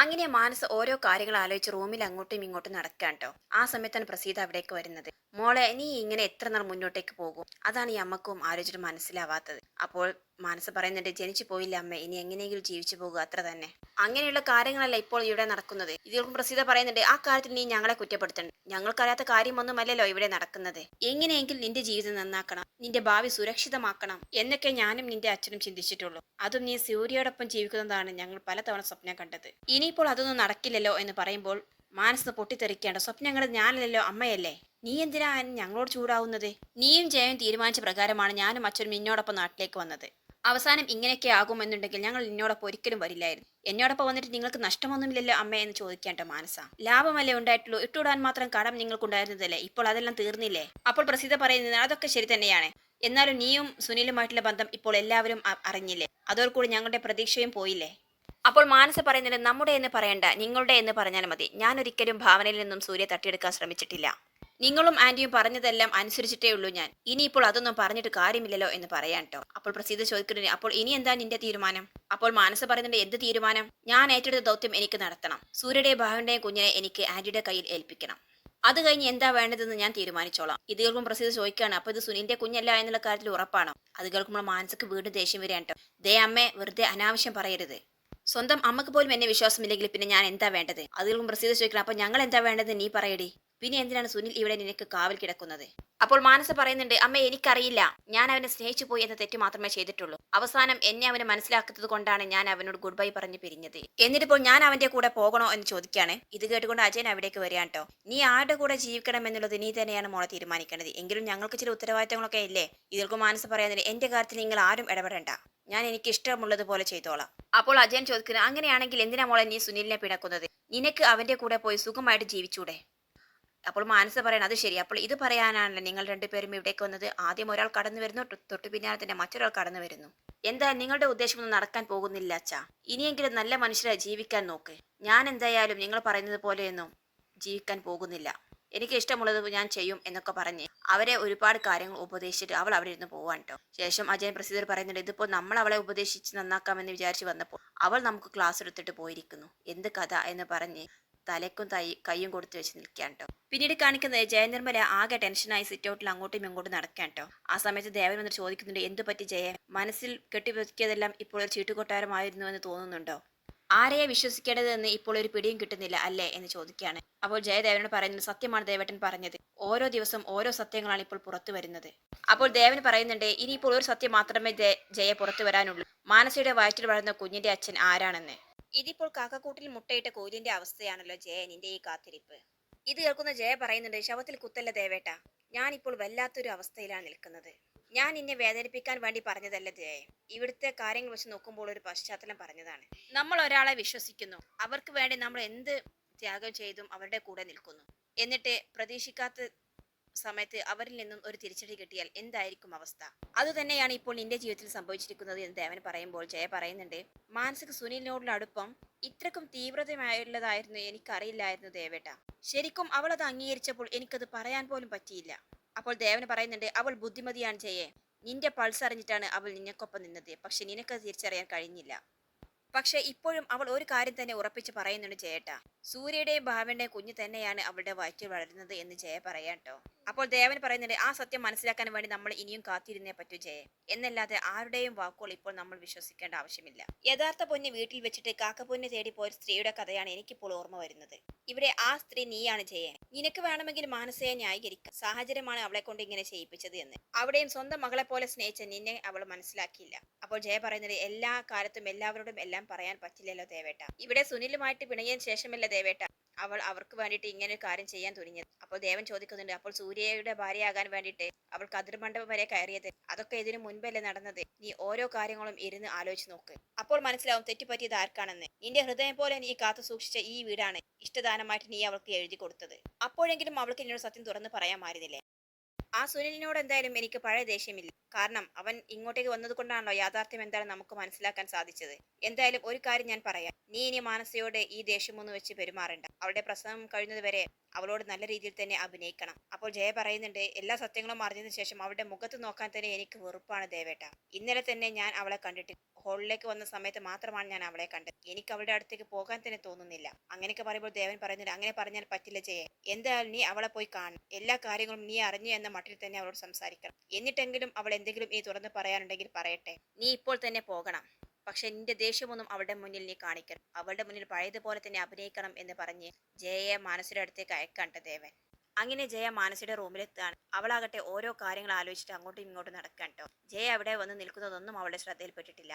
അങ്ങനെ മാനസ് ഓരോ കാര്യങ്ങൾ ആലോചിച്ച് റൂമിൽ അങ്ങോട്ടും ഇങ്ങോട്ടും നടക്കാൻ കേട്ടോ ആ സമയത്താണ് പ്രസീത അവിടേക്ക് വരുന്നത്. മോളെ നീ ഇങ്ങനെ എത്ര നാൾ മുന്നോട്ടേക്ക് പോകും? അതാണ് ഈ അമ്മക്കും ആലോചിച്ചിട്ട് മനസ്സിലാവാത്തത്. അപ്പോൾ മനസ്സ് പറയുന്നുണ്ട് ജനിച്ചു പോയില്ല അമ്മ ഇനി എങ്ങനെയെങ്കിലും ജീവിച്ചു പോകുക അത്ര തന്നെ. അങ്ങനെയുള്ള കാര്യങ്ങളല്ല ഇപ്പോൾ ഇവിടെ നടക്കുന്നത്. ഇതിലും പ്രസീത പറയുന്നുണ്ട് ആ കാര്യത്തിൽ നീ ഞങ്ങളെ കുറ്റപ്പെടുത്തണ്ട. ഞങ്ങൾക്കറിയാത്ത കാര്യമൊന്നുമല്ലല്ലോ ഇവിടെ നടക്കുന്നത്. എങ്ങനെയെങ്കിലും നിന്റെ ജീവിതം നന്നാക്കണം നിന്റെ ഭാവി സുരക്ഷിതമാക്കണം എന്നൊക്കെ ഞാനും നിന്റെ അച്ഛനും ചിന്തിച്ചിട്ടുള്ളൂ. അതും നീ സൂര്യയോടൊപ്പം ജീവിക്കുന്നതാണ് ഞങ്ങൾ പലതവണ സ്വപ്നം കണ്ടത്. ഇനിയിപ്പോൾ അതൊന്നും നടക്കില്ലല്ലോ എന്ന് പറയുമ്പോൾ മാനസ് പൊട്ടിത്തെറിക്കേണ്ട സ്വപ്നങ്ങൾ ഞാനല്ലല്ലോ അമ്മയല്ലേ. നീ എന്തിനാ ഞങ്ങളോട് ചൂടാവുന്നത്? നീയും ജയവും തീരുമാനിച്ച പ്രകാരമാണ് ഞാനും അച്ഛനും നിന്നോടൊപ്പം നാട്ടിലേക്ക് വന്നത്. അവസാനം ഇങ്ങനെയൊക്കെ ആകുമെന്നുണ്ടെങ്കിൽ ഞങ്ങൾ നിന്നോടൊപ്പം ഒരിക്കലും വരില്ലായിരുന്നു. എന്നോടൊപ്പം വന്നിട്ട് നിങ്ങൾക്ക് നഷ്ടമൊന്നുമില്ലല്ലോ അമ്മ എന്ന് ചോദിക്കേണ്ട മാനസ. ലാഭമല്ലേ ഉണ്ടായിട്ടുള്ളൂ. ഇട്ടുവിടാൻ മാത്രം കടം നിങ്ങൾക്കുണ്ടായിരുന്നതല്ലേ? ഇപ്പോൾ അതെല്ലാം തീർന്നില്ലേ? അപ്പോൾ പ്രസിദ്ധ പറയുന്നത് അതൊക്കെ ശരി തന്നെയാണ്. എന്നാലും നീയും സുനിലുമായിട്ടുള്ള ബന്ധം ഇപ്പോൾ എല്ലാവരും അറിഞ്ഞില്ലേ? അതോടുകൂടി ഞങ്ങളുടെ പ്രതീക്ഷയും പോയില്ലേ? അപ്പോൾ മാനസ പറയുന്നത് നമ്മുടെ എന്ന് പറയണ്ട നിങ്ങളുടെ എന്ന് പറഞ്ഞാൽ മതി. ഞാൻ ഒരിക്കലും ഭാവനയിൽ നിന്നും സൂര്യ തട്ടിയെടുക്കാൻ ശ്രമിച്ചിട്ടില്ല. നിങ്ങളും ആന്റിയും പറഞ്ഞതെല്ലാം അനുസരിച്ചിട്ടേ ഉള്ളൂ ഞാൻ. ഇനിയിപ്പോൾ അതൊന്നും പറഞ്ഞിട്ട് കാര്യമില്ലല്ലോ എന്ന് പറയാൻ കേട്ടോ അപ്പോൾ പ്രസീത ചോദിക്കുന്നു അപ്പോൾ ഇനി എന്താ നിന്റെ തീരുമാനം? അപ്പോൾ മാനസ പറയുന്നുണ്ട് എന്ത് തീരുമാനം? ഞാൻ ഏറ്റെടുത്ത ദൗത്യം എനിക്ക് നടത്തണം. സൂര്യയുടെയും ഭാവന്റെയും കുഞ്ഞിനെ എനിക്ക് ആന്റിയുടെ കയ്യിൽ ഏൽപ്പിക്കണം. അത് കഴിഞ്ഞ് എന്താ വേണ്ടതെന്ന് ഞാൻ തീരുമാനിച്ചോളാം. ഇത് കേൾക്കുമ്പോൾ പ്രസീത ചോദിക്കുകയാണ് അപ്പോൾ ഇത് സുനിന്റെ കുഞ്ഞല്ല എന്നുള്ള കാര്യത്തിൽ ഉറപ്പാണോ? അത് കേൾക്കുമ്പോൾ മാനസക്ക് വീണ്ടും ദേഷ്യം വരികയാണ് കേട്ടോ ദേ അമ്മേ വെറുതെ അനാവശ്യം പറയരുത്. സ്വന്തം അമ്മയ്ക്ക് പോലും എന്നെ വിശ്വാസമില്ലെങ്കിൽ പിന്നെ ഞാൻ എന്താ വേണ്ടത്? അതിലും പ്രസീത ചോദിക്കണം അപ്പൊ ഞങ്ങൾ എന്താ വേണ്ടത്? നീ പറയടി. പിന്നെ എന്തിനാണ് സുനിൽ ഇവിടെ നിനക്ക് കാവൽ കിടക്കുന്നത്? അപ്പോൾ മാനസ പറയുന്നുണ്ട് അമ്മ എനിക്കറിയില്ല. ഞാൻ അവനെ സ്നേഹിച്ചു പോയി എന്ന തെറ്റ് മാത്രമേ ചെയ്തിട്ടുള്ളൂ. അവസാനം എന്നെ അവന് മനസ്സിലാക്കുന്നത് കൊണ്ടാണ് ഞാൻ അവനോട് ഗുഡ് ബൈ പറഞ്ഞ് പിരിഞ്ഞത്. എന്നിട്ടിപ്പോൾ ഞാൻ അവന്റെ കൂടെ പോകണോ എന്ന് ചോദിക്കുകയാണ്. ഇത് കേട്ടുകൊണ്ട് അജയൻ അവിടേക്ക് വരികയാണ് കേട്ടോ. നീ ആരുടെ കൂടെ ജീവിക്കണം എന്നുള്ളത് നീ തന്നെയാണ് മോളെ തീരുമാനിക്കേണ്ടത്. എങ്കിലും ഞങ്ങൾക്ക് ചില ഉത്തരവാദിത്തങ്ങളൊക്കെ ഇല്ലേ? ഇതിൽക്കും മാനസ പറയുന്നത് എന്റെ കാര്യത്തിൽ നിങ്ങൾ ആരും ഇടപെടേണ്ട. ഞാൻ എനിക്ക് ഇഷ്ടമുള്ളത് പോലെ ചെയ്തോളാം. അപ്പോൾ അജയൻ ചോദിക്കുന്നത് അങ്ങനെയാണെങ്കിൽ എന്തിനാ മോളെ നീ സുനിലിനെ പിണക്കുന്നത്? നിനക്ക് അവന്റെ കൂടെ പോയി സുഖമായിട്ട് ജീവിച്ചൂടെ? അപ്പോൾ മാനസ പറയണം അത് ശരി. അപ്പോൾ ഇത് പറയാനാണല്ലോ നിങ്ങൾ രണ്ടുപേരും ഇവിടേക്ക് വന്നത്. ആദ്യം ഒരാൾ കടന്നു വരുന്നു തൊട്ട് പിന്നാലെ തന്നെ മറ്റൊരാൾ കടന്നു വരുന്നു. എന്താ നിങ്ങളുടെ ഉദ്ദേശമൊന്നും നടക്കാൻ പോകുന്നില്ല അച്ഛാ? ഇനിയെങ്കിലും നല്ല മനുഷ്യരായി ജീവിക്കാൻ നോക്ക്. ഞാൻ എന്തായാലും നിങ്ങൾ പറയുന്നത് പോലെയൊന്നും ജീവിക്കാൻ പോകുന്നില്ല. എനിക്ക് ഇഷ്ടമുള്ളത് ഞാൻ ചെയ്യും എന്നൊക്കെ പറഞ്ഞ് അവരെ ഒരുപാട് കാര്യങ്ങൾ ഉപദേശിച്ചിട്ട് അവൾ അവിടെ ഇരുന്ന് പോവാൻ കേട്ടോ ശേഷം അജയൻ പ്രസിദ്ധർ പറയുന്നുണ്ട് ഇതിപ്പോൾ നമ്മൾ അവളെ ഉപദേശിച്ച് നന്നാക്കാമെന്ന് വിചാരിച്ച് വന്നപ്പോൾ അവൾ നമുക്ക് ക്ലാസ് എടുത്തിട്ട് പോയിരിക്കുന്നു. എന്ത് കഥ? എന്ന് പറഞ്ഞ് തലക്കും തൈ കൈയും കൊടുത്ത് വെച്ച് നിൽക്കാൻ കേട്ടോ പിന്നീട് കാണിക്കുന്നത് ജയനിർമ്മല ആകെ ടെൻഷനായി സിറ്റൗട്ടിൽ അങ്ങോട്ടും ഇങ്ങോട്ടും നടക്കാൻ കേട്ടോ ആ സമയത്ത് ദേവൻ വന്നിട്ട് ചോദിക്കുന്നുണ്ട് എന്തു പറ്റി ജയ? മനസ്സിൽ കെട്ടിവെക്കിയതെല്ലാം ഇപ്പോൾ ഒരു ചീട്ടുകൊട്ടാരമായിരുന്നു എന്ന് തോന്നുന്നുണ്ടോ? ആരെയെ വിശ്വസിക്കേണ്ടതെന്ന് ഇപ്പോൾ ഒരു പിടിയും കിട്ടുന്നില്ല അല്ലേ? എന്ന് ചോദിക്കുകയാണ്. അപ്പോൾ ജയദേവനോട് പറയുന്നത് സത്യമാണ് ദേവേട്ടൻ പറഞ്ഞത്. ഓരോ ദിവസം ഓരോ സത്യങ്ങളാണ് ഇപ്പോൾ പുറത്തു വരുന്നത്. അപ്പോൾ ദേവൻ പറയുന്നുണ്ട് ഇനിയിപ്പോൾ ഒരു സത്യം മാത്രമേ ജയ പുറത്തു വരാനുള്ളൂ. മാനസയുടെ വയറ്റിൽ വളർന്ന കുഞ്ഞിന്റെ അച്ഛൻ ആരാണെന്ന്? ഇതിപ്പോൾ കാക്കക്കൂട്ടിൽ മുട്ടയിട്ട കോലിന്റെ അവസ്ഥയാണല്ലോ ജയ നിന്റെ ഈ കാത്തിരിപ്പ്. ഇത് കേൾക്കുന്ന ജയ പറയുന്നുണ്ട് ശവത്തിൽ കുത്തല്ല ദേവേട്ട? ഞാൻ ഞാനിപ്പോൾ വല്ലാത്തൊരു അവസ്ഥയിലാണ് നിൽക്കുന്നത്. ഞാൻ നിന്നെ വേദനിപ്പിക്കാൻ വേണ്ടി പറഞ്ഞതല്ല ജയ ഇവിടുത്തെ കാര്യങ്ങൾ വെച്ച് നോക്കുമ്പോൾ ഒരു പശ്ചാത്തലം പറഞ്ഞതാണ്. നമ്മൾ ഒരാളെ വിശ്വസിക്കുന്നു. അവർക്ക് വേണ്ടി നമ്മൾ എന്ത് ത്യാഗം ചെയ്തും അവരുടെ കൂടെ നിൽക്കുന്നു. എന്നിട്ട് പ്രതീക്ഷിക്കാത്ത സമയത്ത് അവരിൽ നിന്നും ഒരു തിരിച്ചടി കിട്ടിയാൽ എന്തായിരിക്കും അവസ്ഥ? അതുതന്നെയാണ് ഇപ്പോൾ നിന്റെ ജീവിതത്തിൽ സംഭവിച്ചിരിക്കുന്നത് എന്ന് ദേവൻ പറയുമ്പോൾ ജയ പറയുന്നുണ്ട്. മാനസിക സുനിലിനോടുള്ള അടുപ്പം ഇത്രക്കും തീവ്രതമായുള്ളതായിരുന്നു എനിക്കറിയില്ലായിരുന്നു ദേവേട്ട. ശരിക്കും അവൾ അത് അംഗീകരിച്ചപ്പോൾ എനിക്കത് പറയാൻ പോലും പറ്റിയില്ല. അപ്പോൾ ദേവന് പറയുന്നുണ്ട് അവൾ ബുദ്ധിമതിയാണ് ജയെ. നിന്റെ പൾസ് അറിഞ്ഞിട്ടാണ് അവൾ നിനക്കൊപ്പം നിന്നത്. പക്ഷെ നിനക്കത് തിരിച്ചറിയാൻ കഴിഞ്ഞില്ല. പക്ഷെ ഇപ്പോഴും അവൾ ഒരു കാര്യം തന്നെ ഉറപ്പിച്ച് പറയുന്നുണ്ട് ജയേട്ട. സൂര്യയുടെയും ഭാവന്റെയും കുഞ്ഞു തന്നെയാണ് അവളുടെ വയറ്റിൽ വളരുന്നത് എന്ന് ജയ പറയാട്ടോ അപ്പോൾ ദേവൻ പറയുന്നുണ്ട് ആ സത്യം മനസ്സിലാക്കാൻ വേണ്ടി നമ്മൾ ഇനിയും കാത്തിരുന്നേ പറ്റൂ ജയ. എന്നല്ലാതെ ആരുടെയും വാക്കുകൾ ഇപ്പോൾ നമ്മൾ വിശ്വസിക്കേണ്ട ആവശ്യമില്ല. യഥാർത്ഥ പൊന്ന് വീട്ടിൽ വെച്ചിട്ട് കാക്ക കാക്കപ്പൊന്നെ തേടി പോയ സ്ത്രീയുടെ കഥയാണ് എനിക്കിപ്പോൾ ഓർമ്മ വരുന്നത്. ഇവിടെ ആ സ്ത്രീ നീയാണ് ജയ. നിനക്ക് വേണമെങ്കിൽ മാനസയെ ന്യായീകരിക്കാം. സാഹചര്യമാണ് അവളെ കൊണ്ട് ഇങ്ങനെ ചെയ്യിപ്പിച്ചത് എന്ന്. അവിടെയും സ്വന്തം മകളെ പോലെ സ്നേഹിച്ച നിന്നെ അവൾ മനസ്സിലാക്കിയില്ല. അപ്പോൾ ജയ പറയുന്നത് എല്ലാ കാലത്തും എല്ലാവരോടും എല്ലാം പറയാൻ പറ്റില്ലല്ലോ ദേവേട്ട. ഇവിടെ സുനിലുമായിട്ട് പിണങ്ങിയതിനു ശേഷമല്ല ദേവേട്ട? അവൾ അവർക്ക് വേണ്ടിയിട്ട് ഇങ്ങനെ ഒരു കാര്യം ചെയ്യാൻ തുനിഞ്ഞത് അപ്പോൾ ദേവൻ ചോദിക്കുന്നുണ്ട് അപ്പോൾ സൂര്യയുടെ ഭാര്യയാകാൻ വേണ്ടിയിട്ട് അവൾ കതിർമണ്ഡപം വരെ കയറിയത് അതൊക്കെ ഇതിനു മുൻപല്ലേ നടന്നത്? നീ ഓരോ കാര്യങ്ങളും ഇരുന്ന് ആലോചിച്ച് നോക്ക്. അപ്പോൾ മനസ്സിലാവും തെറ്റുപറ്റിയത് ആർക്കാണെന്ന്. നിന്റെ ഹൃദയം പോലെ നീ കാത്തു സൂക്ഷിച്ച ഈ വീടാണ് ഇഷ്ടദാനമായിട്ട് നീ അവൾക്ക് എഴുതി കൊടുത്തത്. അപ്പോഴെങ്കിലും അവൾക്ക് എന്നോട് സത്യം തുറന്ന് പറയാമായിരുന്നില്ലേ? ആ സുനിലിനോട് എന്തായാലും എനിക്ക് പഴയ ദേഷ്യമില്ല. കാരണം അവൻ ഇങ്ങോട്ടേക്ക് വന്നത് കൊണ്ടാണല്ലോ യാഥാർത്ഥ്യം എന്താണ് നമുക്ക് മനസ്സിലാക്കാൻ സാധിച്ചത്. എന്തായാലും ഒരു കാര്യം ഞാൻ പറയാം. നീ ഇനി മാനസയോട് ഈ ദേഷ്യമൊന്നും വെച്ച് പെരുമാറണ്ട. അവളുടെ പ്രസവം കഴിഞ്ഞതുവരെ അവളോട് നല്ല രീതിയിൽ തന്നെ അഭിനയിക്കണം. അപ്പോൾ ജയ പറയുന്നുണ്ട് എല്ലാ സത്യങ്ങളും അറിഞ്ഞതിന് ശേഷം അവളുടെ മുഖത്ത് നോക്കാൻ തന്നെ എനിക്ക് വെറുപ്പാണ് ദേവേട്ട. ഇന്നലെ തന്നെ ഞാൻ അവളെ കണ്ടിട്ട് ഹോളിലേക്ക് വന്ന സമയത്ത് മാത്രമാണ് ഞാൻ അവളെ കണ്ടത്. എനിക്ക് അവളുടെ അടുത്തേക്ക് പോകാൻ തന്നെ തോന്നുന്നില്ല. അങ്ങനെയൊക്കെ പറയുമ്പോൾ ദേവൻ പറയുന്നില്ല അങ്ങനെ പറഞ്ഞാൽ പറ്റില്ല ജയ. എന്തായാലും നീ അവളെ പോയി കാണും എല്ലാ കാര്യങ്ങളും നീ അറിഞ്ഞു എന്ന മട്ടിൽ തന്നെ അവളോട് സംസാരിക്കണം. എന്നിട്ടെങ്കിലും അവൾ എന്തെങ്കിലും നീ തുറന്ന് പറയാനുണ്ടെങ്കിൽ പറയട്ടെ. നീ ഇപ്പോൾ തന്നെ പോകണം. പക്ഷെ നിന്റെ ദേഷ്യമൊന്നും അവളുടെ മുന്നിൽ നീ കാണിക്കണം അവളുടെ മുന്നിൽ പഴയതുപോലെ തന്നെ അഭിനയിക്കണം എന്ന് പറഞ്ഞ് ജയയെ മാനസിയുടെ അടുത്തേക്ക് അയക്കണ്ട ദേവൻ. അങ്ങനെ ജയ മാനസിയുടെ റൂമിലെത്താണ് അവളാകട്ടെ ഓരോ കാര്യങ്ങൾ ആലോചിച്ചിട്ട് അങ്ങോട്ടും ഇങ്ങോട്ടും നടക്കാൻ കേട്ടോ ജയ അവിടെ വന്ന് നിൽക്കുന്നതൊന്നും അവളുടെ ശ്രദ്ധയിൽപ്പെട്ടിട്ടില്ല.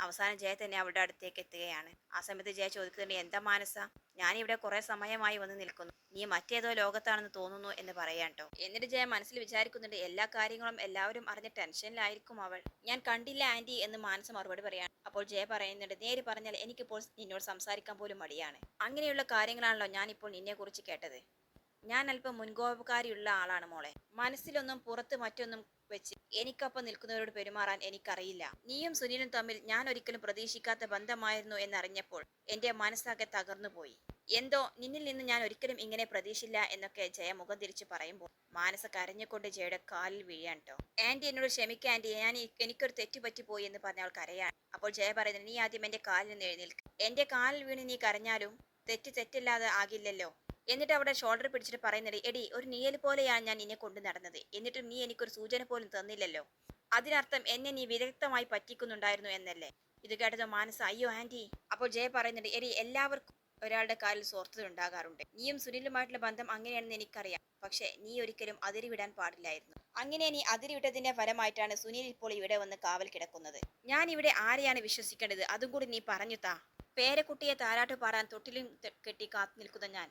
അവസാനം ജയ തന്നെ അവളുടെ അടുത്തേക്ക് എത്തുകയാണ്. ആ സമയത്ത് ജയ ചോദിക്കുന്നുണ്ട് എന്താ മാനസ? ഞാനിവിടെ കുറെ സമയമായി വന്ന് നിൽക്കുന്നു. നീ മറ്റേതോ ലോകത്താണെന്ന് തോന്നുന്നു എന്ന് പറയാൻ കേട്ടോ എന്നിട്ട് ജയ മനസ്സിൽ വിചാരിക്കുന്നുണ്ട് എല്ലാ കാര്യങ്ങളും എല്ലാവരും അറിഞ്ഞ ടെൻഷനിലായിരിക്കും അവൾ. ഞാൻ കണ്ടില്ല ആന്റി എന്ന് മാനസ മറുപടി പറയാണ്. അപ്പോൾ ജയ പറയുന്നുണ്ട് നേര് പറഞ്ഞാൽ എനിക്കിപ്പോൾ നിന്നോട് സംസാരിക്കാൻ പോലും മടിയാണ്. അങ്ങനെയുള്ള കാര്യങ്ങളാണല്ലോ ഞാനിപ്പോൾ നിന്നെ കുറിച്ച് കേട്ടത്. ഞാൻ അല്പം മുൻകോപകാരിയുള്ള ആളാണ് മോളെ. മനസ്സിലൊന്നും പുറത്ത് മറ്റൊന്നും വെച്ച് എനിക്കൊപ്പം നിൽക്കുന്നവരോട് പെരുമാറാൻ എനിക്കറിയില്ല. നീയും സുനിലും തമ്മിൽ ഞാൻ ഒരിക്കലും പ്രതീക്ഷിക്കാത്ത ബന്ധമായിരുന്നു എന്നറിഞ്ഞപ്പോൾ എന്റെ മനസ്സാകെ തകർന്നുപോയി എന്തോ നിന്നിൽ നിന്ന് ഞാൻ ഒരിക്കലും ഇങ്ങനെ പ്രതീക്ഷില്ല എന്നൊക്കെ ജയ മുഖം തിരിച്ചു പറയുമ്പോൾ മാനസ കരഞ്ഞുകൊണ്ട് ജയയുടെ കാലിൽ വീഴാൻ കേട്ടോ ആന്റി എന്നോട് ക്ഷമിക്കുക ആന്റി. ഞാൻ എനിക്കൊരു തെറ്റ് പറ്റിപ്പോയി എന്ന് പറഞ്ഞ അവൾ കരയാൻ അപ്പോൾ ജയ പറയുന്നത് നീ ആദ്യം എന്റെ കാലിൽ നിന്ന് എഴുന്നേൽക്കും. എന്റെ കാലിൽ വീണ് നീ കരഞ്ഞാലും തെറ്റ് തെറ്റില്ലാതെ ആകില്ലല്ലോ. എന്നിട്ട് അവിടെ ഷോൾഡർ പിടിച്ചിട്ട് പറയുന്നത് എടി ഒരു നീയൽ പോലെയാണ് ഞാൻ നിന്നെ കൊണ്ടു നടന്നത്. എന്നിട്ടും നീ എനിക്കൊരു സൂചന പോലും തന്നില്ലല്ലോ. അതിനർത്ഥം എന്നെ നീ വിദഗ്ധമായി പറ്റിക്കുന്നുണ്ടായിരുന്നു എന്നല്ലേ? ഇത് കേട്ടത് മാനസ അയ്യോ ആന്റി അപ്പോൾ ജയ പറയുന്നുണ്ട് എടി എല്ലാവർക്കും ഒരാളുടെ കാലിൽ സ്വാർത്ഥത ഉണ്ടാകാറുണ്ട്. നീയും സുനിലുമായിട്ടുള്ള ബന്ധം അങ്ങനെയാണെന്ന് എനിക്കറിയാം. പക്ഷേ നീ ഒരിക്കലും അതിരി വിടാൻ പാടില്ലായിരുന്നു. അങ്ങനെ നീ അതിരി വിട്ടതിന്റെ ഫലമായിട്ടാണ് സുനിൽ ഇപ്പോൾ ഇവിടെ വന്ന് കാവൽ കിടക്കുന്നത്. ഞാൻ ഇവിടെ ആരെയാണ് വിശ്വസിക്കേണ്ടത്? അതും കൂടി നീ പറഞ്ഞു താ പേരക്കുട്ടിയെ താരാട്ട് പാടാൻ തൊട്ടിലും കെട്ടി കാത്തു നിൽക്കുന്ന ഞാൻ.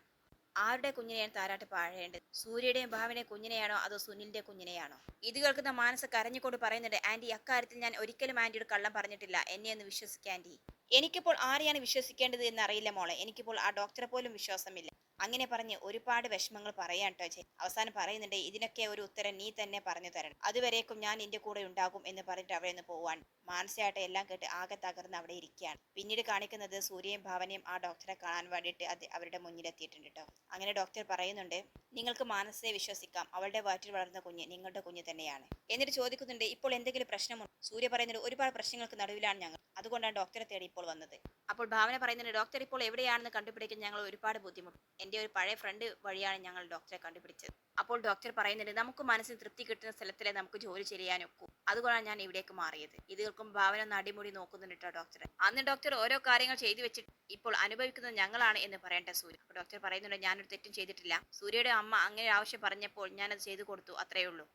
ആരുടെ കുഞ്ഞിനെയാണ് താരാട്ട് പാഴേണ്ടത്? സൂര്യയുടെയും ഭാവിനെ കുഞ്ഞിനെയാണോ അതോ സുനിലിന്റെ കുഞ്ഞിനെയാണോ? ഇത് കേൾക്കുന്ന മാനസ കരഞ്ഞുകൊണ്ട് പറയുന്നുണ്ട് ആന്റി അക്കാര്യത്തിൽ ഞാൻ ഒരിക്കലും ആന്റിയോട് കള്ളം പറഞ്ഞിട്ടില്ല. എന്നെ ഒന്ന് വിശ്വസിക്കാൻ ആന്റി. എനിക്കിപ്പോൾ ആരെയാണ് വിശ്വസിക്കേണ്ടത് എന്ന് അറിയില്ല മോളെ. എനിക്കിപ്പോൾ ആ ഡോക്ടറെ പോലും വിശ്വാസമില്ല. അങ്ങനെ പറഞ്ഞ് ഒരുപാട് വിഷമങ്ങൾ പറയാൻ കേട്ടോ അവസാനം പറയുന്നുണ്ട് ഇതിനൊക്കെ ഒരു ഉത്തരം നീ തന്നെ പറഞ്ഞു തരണം. അതുവരേക്കും ഞാൻ നിന്റെ കൂടെ ഉണ്ടാകും എന്ന് പറഞ്ഞിട്ട് അവിടെ നിന്ന് പോവാൻ മാനസികമായിട്ട് എല്ലാം കേട്ട് ആകെ തകർന്ന് അവിടെ ഇരിക്കുകയാണ്. പിന്നീട് കാണിക്കുന്നത് സൂര്യയും ഭാവനയും ആ ഡോക്ടറെ കാണാൻ വേണ്ടിയിട്ട് അത് അവരുടെ മുന്നിലെത്തിയിട്ടുണ്ട് കേട്ടോ അങ്ങനെ ഡോക്ടർ പറയുന്നുണ്ട് നിങ്ങൾക്ക് മാനസയെ വിശ്വസിക്കാം. അവളുടെ വയറ്റിൽ വളർന്ന കുഞ്ഞ് നിങ്ങളുടെ കുഞ്ഞ് തന്നെയാണ്. എന്നിട്ട് ചോദിക്കുന്നുണ്ട് ഇപ്പോൾ എന്തെങ്കിലും പ്രശ്നമുണ്ടോ? സൂര്യ പറയുന്നത് ഒരുപാട് പ്രശ്നങ്ങൾക്ക് നടുവിലാണ് ഞങ്ങൾ. അതുകൊണ്ടാണ് ഡോക്ടറെ തേടി ഇപ്പോൾ വന്നത്. അപ്പോൾ ഭാവന പറയുന്നുണ്ട് ഡോക്ടർ ഇപ്പോൾ എവിടെയാണെന്ന് കണ്ടുപിടിക്കാൻ ഞങ്ങൾ ഒരുപാട് ബുദ്ധിമുട്ട്. എന്റെ ഒരു പഴയ ഫ്രണ്ട് വഴിയാണ് ഞങ്ങൾ ഡോക്ടറെ കണ്ടുപിടിച്ചത്. അപ്പോൾ ഡോക്ടർ പറയുന്നുണ്ട് നമുക്ക് മനസ്സിന് തൃപ്തി കിട്ടുന്ന സ്ഥലത്തിലെ നമുക്ക് ജോലി ചെയ്യാനൊക്കൂ. അതുകൊണ്ടാണ് ഞാൻ ഇവിടേക്ക് മാറിയത്. ഇത് കേൾക്കും ഭാവന നടിമുടി നോക്കുന്നുണ്ട് കേട്ടോ ഡോക്ടർ അന്ന് ഡോക്ടർ ഓരോ കാര്യങ്ങൾ ചെയ്തു വെച്ചിട്ട് ഇപ്പോൾ അനുഭവിക്കുന്നത് ഞങ്ങളാണ് എന്ന് പറയേണ്ട സൂര്യ. ഡോക്ടർ പറയുന്നുണ്ട് ഞാനൊരു തെറ്റും ചെയ്തിട്ടില്ല. സൂര്യയുടെ അമ്മ അങ്ങനെ ആവശ്യം പറഞ്ഞപ്പോൾ ഞാനത് ചെയ്തു കൊടുത്തു അത്രയേ ഉള്ളൂ.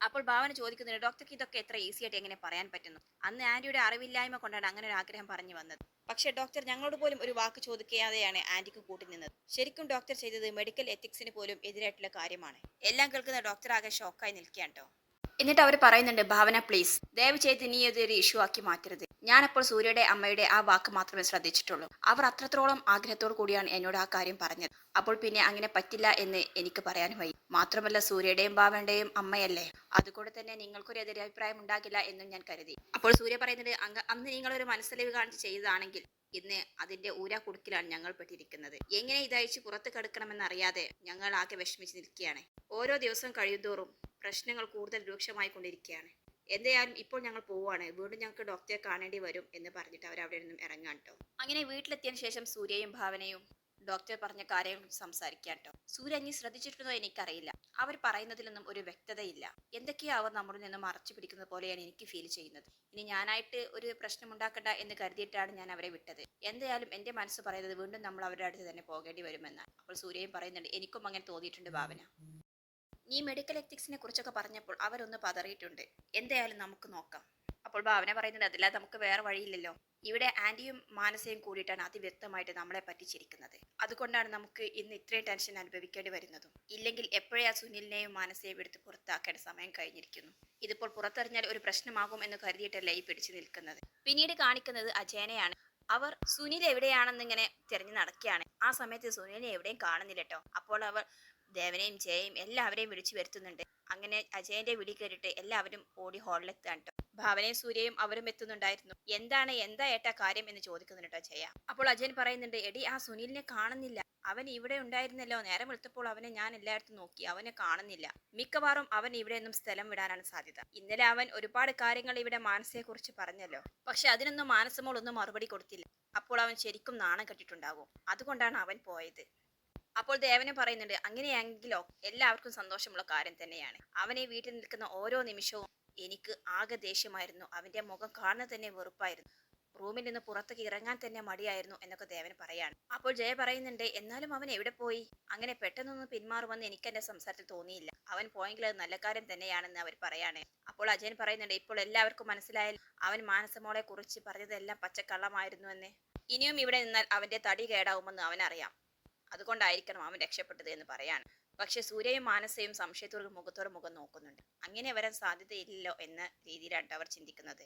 അപ്പോൾ ഭാവന ചോദിക്കുന്നുണ്ട് ഡോക്ടർക്ക് ഇതൊക്കെ എത്ര ഈസി ആയിട്ട് എങ്ങനെ പറയാൻ പറ്റുന്നു? അന്ന് ആന്റിയുടെ അറിവില്ലായ്മ കൊണ്ടാണ് അങ്ങനെ ഒരു ആഗ്രഹം പറഞ്ഞു വന്നത്. പക്ഷേ ഡോക്ടർ ഞങ്ങളോട് പോലും ഒരു വാക്ക് ചോദിക്കാതെയാണ് ആന്റിക്ക് കൂട്ടി നിന്നത്. ശരിക്കും ഡോക്ടർ ചെയ്തത് മെഡിക്കൽ എത്തിക്സിന് പോലും എതിരായിട്ടുള്ള കാര്യമാണ്. എല്ലാം കേൾക്കുന്ന ഡോക്ടർ ആകെ ഷോക്കായി നിൽക്കുകയാണ് കേട്ടോ. എന്നിട്ട് അവർ പറയുന്നുണ്ട് ഭാവന പ്ലീസ് ദയവ് ചെയ്ത് നീ ഇതൊരു ഇഷ്യൂ ആക്കി മാറ്റരുത്. ഞാനപ്പോൾ സൂര്യയുടെ അമ്മയുടെ ആ വാക്ക് മാത്രമേ ശ്രദ്ധിച്ചിട്ടുള്ളൂ. അവർ അത്രത്തോളം ആഗ്രഹത്തോടു കൂടിയാണ് എന്നോട് ആ കാര്യം പറഞ്ഞത്. അപ്പോൾ പിന്നെ അങ്ങനെ പറ്റില്ല എന്ന് എനിക്ക് പറയാനും വയ്യ. മാത്രമല്ല സൂര്യയുടെയും ഭാവന്റെയും അമ്മയല്ലേ? അതുകൊണ്ട് തന്നെ നിങ്ങൾക്കൊരു എതിരഭിപ്രായം ഉണ്ടാകില്ല എന്നും ഞാൻ കരുതി. അപ്പോൾ സൂര്യ പറയുന്നത് അങ്ങ് അന്ന് നിങ്ങളൊരു മനസ്സലിവ് കാണിച്ച് ചെയ്തതാണെങ്കിൽ ഇന്ന് അതിന്റെ ഊരാ കുടുക്കിലാണ് ഞങ്ങൾ പെട്ടിരിക്കുന്നത്. എങ്ങനെ ഇതഴിച്ച് പുറത്ത് കടക്കണമെന്നറിയാതെ ഞങ്ങൾ ആകെ വിഷമിച്ച് നിൽക്കുകയാണ്. ഓരോ ദിവസം കഴിയുന്തോറും പ്രശ്നങ്ങൾ കൂടുതൽ രൂക്ഷമായി കൊണ്ടിരിക്കുകയാണ്. എന്തായാലും ഇപ്പോൾ ഞങ്ങൾ പോവുകയാണ്. വീണ്ടും ഞങ്ങൾക്ക് ഡോക്ടറെ കാണേണ്ടി വരും എന്ന് പറഞ്ഞിട്ട് അവർ അവിടെ നിന്നും ഇറങ്ങാൻ കേട്ടോ അങ്ങനെ വീട്ടിലെത്തിയതിനു ശേഷം സൂര്യയും ഭാവനയും ഡോക്ടർ പറഞ്ഞ കാര്യങ്ങൾ സംസാരിക്കാൻ കേട്ടോ സൂര്യ നീ ശ്രദ്ധിച്ചിട്ടുണ്ടോ എനിക്കറിയില്ല. അവർ പറയുന്നതിലൊന്നും ഒരു വ്യക്തതയില്ല. എന്തൊക്കെയോ അവർ നമ്മളിൽ നിന്ന് മറച്ചു പിടിക്കുന്നത് പോലെയാണ് എനിക്ക് ഫീൽ ചെയ്യുന്നത്. ഇനി ഞാനായിട്ട് ഒരു പ്രശ്നം ഉണ്ടാക്കണ്ട എന്ന് കരുതിയിട്ടാണ് ഞാൻ അവരെ വിട്ടത്. എന്തായാലും എന്റെ മനസ്സ് പറയുന്നത് വീണ്ടും നമ്മൾ അവരുടെ അടുത്ത് തന്നെ പോകേണ്ടി വരുമെന്നാണ്. അപ്പോൾ സൂര്യയും പറയുന്നുണ്ട് എനിക്കും അങ്ങനെ തോന്നിയിട്ടുണ്ട് ഭാവന. നീ മെഡിക്കൽ എത്തിക്സിനെ കുറിച്ചൊക്കെ പറഞ്ഞപ്പോൾ അവരൊന്ന് പതറിയിട്ടുണ്ട്. എന്തായാലും നമുക്ക് നോക്കാം. അപ്പോൾ ഭാവന പറയുന്നത് അതില്ലാതെ നമുക്ക് വേറെ വഴിയില്ലല്ലോ. ഇവിടെ ആന്റിയും മാനസയും കൂടിയിട്ടാണ് അതിവ്യക്തമായിട്ട് നമ്മളെ പറ്റിച്ചിരിക്കുന്നത് അതുകൊണ്ടാണ് നമുക്ക് ഇന്ന് ഇത്രയും ടെൻഷൻ അനുഭവിക്കേണ്ടി വരുന്നതും. ഇല്ലെങ്കിൽ എപ്പോഴേ ആ സുനിലിനെയും മാനസയെയും എടുത്ത് പുറത്താക്കേണ്ട സമയം കഴിഞ്ഞിരിക്കുന്നു. ഇതിപ്പോൾ പുറത്തെറിഞ്ഞാൽ ഒരു പ്രശ്നമാകും എന്ന് കരുതിയിട്ടല്ലേ ഈ പിടിച്ചു നിൽക്കുന്നത്. പിന്നീട് കാണിക്കുന്നത് അജയനെയാണ്. അവർ സുനിൽ എവിടെയാണെന്ന് ഇങ്ങനെ തിരഞ്ഞു നടക്കുകയാണ്. ആ സമയത്ത് സുനിലിനെ എവിടെയും കാണുന്നില്ല കേട്ടോ അപ്പോൾ അവർ ദേവനെയും ജയയും എല്ലാവരെയും വിളിച്ചു വരുത്തുന്നുണ്ട്. അങ്ങനെ അജയന്റെ വിളി കേട്ടിട്ട് എല്ലാവരും ഓടി ഹാളിലെത്താണ് ട്ടോ. ഭാവനയും സൂര്യയും അവരും എത്തുന്നുണ്ടായിരുന്നു. എന്താണ് എന്താ ഏട്ടാ കാര്യം എന്ന് ചോദിക്കുന്നുണ്ട് ജയ അപ്പോൾ അജയൻ പറയുന്നുണ്ട് എടി ആ സുനിലിനെ കാണുന്നില്ല. അവൻ ഇവിടെ ഉണ്ടായിരുന്നല്ലോ. നേരം വെളുത്തപ്പോൾ അവനെ ഞാൻ എല്ലായിടത്തും നോക്കി. അവനെ കാണുന്നില്ല. മിക്കവാറും അവൻ ഇവിടെ നിന്നും സ്ഥലം വിടാനാണ് സാധ്യത. ഇന്നലെ അവൻ ഒരുപാട് കാര്യങ്ങൾ ഇവിടെ മാനസയെ കുറിച്ച് പറഞ്ഞല്ലോ. പക്ഷെ അതിനൊന്നും മാനസമോൾ ഒന്നും മറുപടി കൊടുത്തില്ല. അപ്പോൾ അവൻ ശരിക്കും നാണം കെട്ടിട്ടുണ്ടാകും അതുകൊണ്ടാണ് അവൻ പോയത്. അപ്പോൾ ദേവനെ പറയുന്നുണ്ട് അങ്ങനെയെങ്കിലോ എല്ലാവർക്കും സന്തോഷമുള്ള കാര്യം തന്നെയാണ്. അവനെ വീട്ടിൽ നിൽക്കുന്ന ഓരോ നിമിഷവും എനിക്ക് ആകെ ദേഷ്യമായിരുന്നു. അവന്റെ മുഖം കാണുന്നത് തന്നെ വെറുപ്പായിരുന്നു. റൂമിൽ നിന്ന് പുറത്തേക്ക് ഇറങ്ങാൻ തന്നെ മടിയായിരുന്നു എന്നൊക്കെ ദേവൻ പറയാണ്. അപ്പോൾ ജയ പറയുന്നുണ്ട് എന്നാലും അവൻ എവിടെ പോയി? അങ്ങനെ പെട്ടെന്നൊന്നും പിന്മാറുമെന്ന് എനിക്ക് എന്റെ സംസാരത്തിൽ തോന്നിയില്ല. അവൻ പോയെങ്കിൽ അത് നല്ല കാര്യം തന്നെയാണെന്ന് അവർ പറയാണ്. അപ്പോൾ അജയൻ പറയുന്നുണ്ട് ഇപ്പോൾ എല്ലാവർക്കും മനസ്സിലായാൽ അവൻ മാനസമോളെ കുറിച്ച് പറഞ്ഞതെല്ലാം പച്ചക്കള്ളമായിരുന്നു എന്ന് ഇനിയും ഇവിടെ നിന്നാൽ അവന്റെ തടി കേടാവുമെന്ന് അവനറിയാം. അതുകൊണ്ടായിരിക്കണം അവൻ രക്ഷപ്പെട്ടത് എന്ന് പറയാണ്. പക്ഷെ സൂര്യയും മാനസയും സംശയത്തോടെ മുഖത്തോട് മുഖം നോക്കുന്നുണ്ട്. അങ്ങനെ വരാൻ സാധ്യതയില്ലല്ലോ എന്ന രീതിയിലാണ് അവർ ചിന്തിക്കുന്നത്.